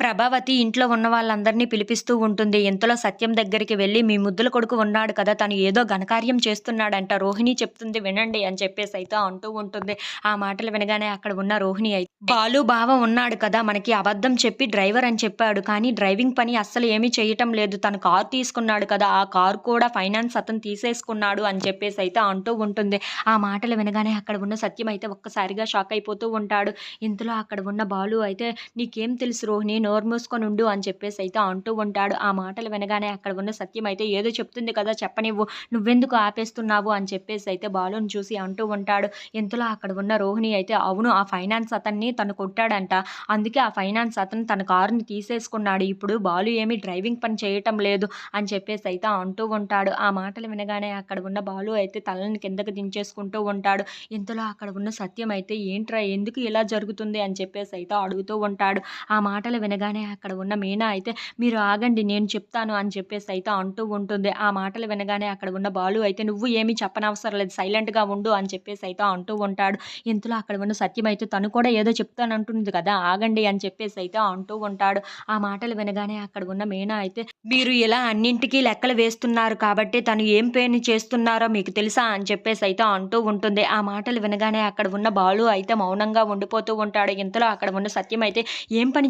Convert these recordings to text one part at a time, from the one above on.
ప్రభావతి ఇంట్లో ఉన్న వాళ్ళందరినీ పిలిపిస్తూ ఉంటుంది. ఇంతలో సత్యం దగ్గరికి వెళ్ళి మీ ముద్దుల కొడుకు ఉన్నాడు కదా! తను ఏదో ఘనకార్యం చేస్తున్నాడంట. రోహిణి చెప్తుంది వినండి అని చెప్పేసి అయితే అంటూ ఉంటుంది. ఆ మాటలు వినగానే అక్కడ ఉన్న రోహిణి అయితే బాలు బావ ఉన్నాడు కదా! మనకి అబద్ధం చెప్పి డ్రైవర్ అని చెప్పాడు. కానీ డ్రైవింగ్ పని అస్సలు ఏమీ చేయటం లేదు. తను కారు తీసుకున్నాడు కదా! ఆ కారు కూడా ఫైనాన్స్ అతను తీసేసుకున్నాడు అని చెప్పేసి అయితే అంటూ ఉంటుంది. ఆ మాటలు వినగానే అక్కడ ఉన్న సత్యం అయితే ఒక్కసారిగా షాక్ అయిపోతూ ఉంటాడు. ఇంతలో అక్కడ ఉన్న బాలు అయితే నీకేం తెలుసు రోహిణి నోరు మూసుకొని ఉండు అని చెప్పేసి అయితే అంటూ ఉంటాడు. ఆ మాటలు వినగానే అక్కడ ఉన్న సత్యం అయితే ఏదో చెప్తుంది కదా చెప్పనివ్వు నువ్వెందుకు ఆపేస్తున్నావు అని చెప్పేసి అయితే బాలుని చూసి అంటూ ఉంటాడు. ఇంతలో అక్కడ ఉన్న రోహిణి అయితే అవును ఆ ఫైనాన్స్ అతన్ని తను కొట్టాడంట. అందుకే ఆ ఫైనాన్స్ అతను తన కారుని తీసేసుకున్నాడు. ఇప్పుడు బాలు ఏమి డ్రైవింగ్ పని చేయటం లేదు అని చెప్పేసి అయితే అంటూ ఉంటాడు. ఆ మాటలు వినగానే అక్కడ ఉన్న బాలు అయితే తలని కిందకి దించేసుకుంటూ ఉంటాడు. ఇంతలో అక్కడ ఉన్న సత్యం అయితే ఏంట్రా ఎందుకు ఇలా జరుగుతుంది అని చెప్పేసి అయితే అడుగుతూ ఉంటాడు. ఆ మాటలు వినగానే అక్కడ ఉన్న మీనా అయితే మీరు ఆగండి నేను చెప్తాను అని చెప్పేసి అయితే అంటూ ఉంటుంది. ఆ మాటలు వినగానే అక్కడ ఉన్న బాలు అయితే నువ్వు ఏమీ చెప్పనవసరం లేదు సైలెంట్‌గా ఉండు అని చెప్పేసి అయితే అంటూ ఉంటాడు. ఇంతలో అక్కడ ఉన్న సత్యం అయితే తను కూడా ఏదో చెప్తానంటుంది కదా! ఆగండి అని చెప్పేసి అయితే అంటూ ఉంటాడు. ఆ మాటలు వినగానే అక్కడ ఉన్న మీనా అయితే మీరు ఇలా అన్నింటికీ లెక్కలు వేస్తున్నారు కాబట్టి తను ఏం పేని చేస్తున్నారో మీకు తెలుసా అని చెప్పేసి అయితే అంటూ ఉంటుంది. ఆ మాటలు వినగానే అక్కడ ఉన్న బాలు అయితే మౌనంగా ఉండిపోతూ ఉంటాడు. ఇంతలో అక్కడ ఉన్న సత్యం అయితే ఏం పని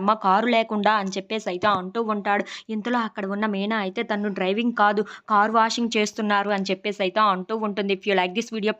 చేస్తున్నాడమ్మా కారు లేకుండా అని చెప్పేసి అయితే అంటూ ఉంటాడు. ఇంతలో అక్కడ ఉన్న మీనా అయితే తను డ్రైవింగ్ కాదు కార్ వాషింగ్ చేస్తున్నారు అని చెప్పేసి అయితే అంటూ ఉంటుంది. If you like this video please